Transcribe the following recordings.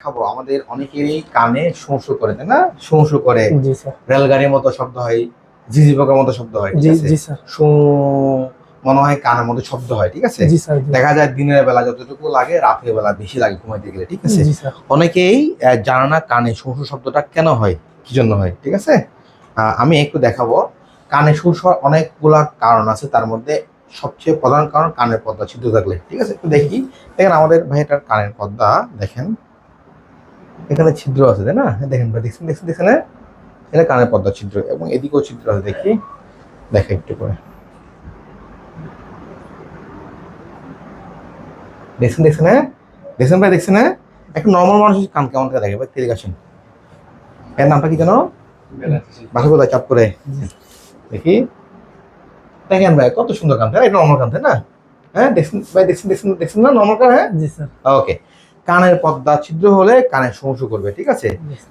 খাব। আমাদের অনেকেরই কানে শোঁ করে তাই না? শোঁ করে। রেলগাড়ির মতো শব্দ হয় ঝিঝি পোকার মতো শব্দ হয় ঠিক আছে? জি মনে হয় কানের মধ্যে শব্দ হয় ঠিক আছে। দেখা যায় দিনের বেলা যতটুকু লাগে রাতের বেলা বেশি লাগে ঘুমাইতে গেলে ঠিক আছে? অনেকেই জানে না কানে শোঁ শব্দটা কেন হয় কি জন্য হয় ঠিক আছে? আহ, আমি একটু দেখাবো। কানে শোঁ অনেকগুলা কারণ আছে তার মধ্যে সবচেয়ে প্রধান কারণ কানের পর্দা ছিদ্র থাকলে ঠিক আছে? একটু দেখি। দেখেন আমাদের ভাইটার কানের পর্দা দেখেন। এখানে ছিদ্র আছে তাই না? দেখেন দেখছেন দেখছেন দেখছেন না? এটা কানের পর্দা ছিদ্র এবং এদিকেও ছিদ্র আছে দেখি। দেখে একটু করে। দেখছেন দেখছেন হ্যাঁ? দেখছেন ভাই দেখছেন হ্যাঁ? একটা নর্মাল মানুষের কান কেমন করে দেখে? ভাই তেলিক আসেন। এর নামটা কি জানো বাসা কোথায় চাপ করে। দেখি। দেখেন ভাই কত সুন্দর কান তাই না? এটা নর্মাল কান তাই না? হ্যাঁ? দেখছেন ভাই দেখছেন দেখছেন দেখছেন না? নর্মাল কান হ্যাঁ? জি স্যার। ওকে কানের পর্দা ছিদ্র হলে কানে সমস্যা করবে ঠিক আছে?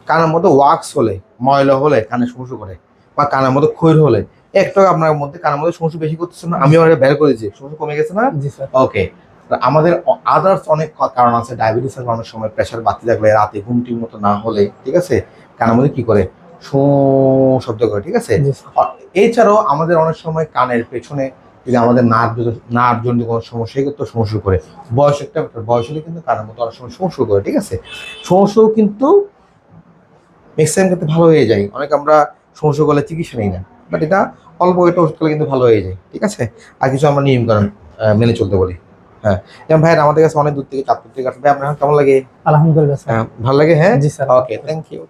কানের মধ্যে ওয়াক্স হলে ময়লা হলে কানে সমস্যা করে বা কানের মধ্যে ক্ষয় হলে। একটু আপনার মধ্যে কানের মধ্যে সমস্যা বেশি করতেছে না আমি ওটা বের করেছি সমস্যা কমে গেছে না? ওকে আমাদের আদার্স অনেক কারণ আছে ডায়াবেটিসের অনেক সময় প্রেশার বাড়তে থাকলে রাতে ঘুম ঠিক মতো না হলে ঠিক আছে? কানের মধ্যে কি করে? শো শব্দ করে ঠিক আছে? এছাড়াও আমাদের অনেক সময় কানের পেছনে যদি আমাদের নার্ভ নার্ভ জন্য কোনো সমস্যা কিন্তু সমস্যা করে। বয়স একটা বয়স হলে কিন্তু কানের মতো অনেক সময় সমস্যা করে ঠিক আছে? সমস্যাও কিন্তু ম্যাক্সিমাম ক্ষেত্রে ভালো হয়ে যায়। অনেক আমরা সমস্যা করলে চিকিৎসা নিই না। বাট এটা অল্প একটা ওষুধ খেলে কিন্তু ভালো হয়ে যায় ঠিক আছে? আর কিছু আমরা নিয়ম কারণ মেনে চলতে বলি। হ্যাঁ যেমন ভাই আমাদের কাছে অনেক দূর থেকে চাঁদপুর থেকে আসবে আপনার কেমন লাগে? আলহামদুলিল্লাহ স্যার। হ্যাঁ, ভালো লাগে হ্যাঁ? জি স্যার। Okay thank you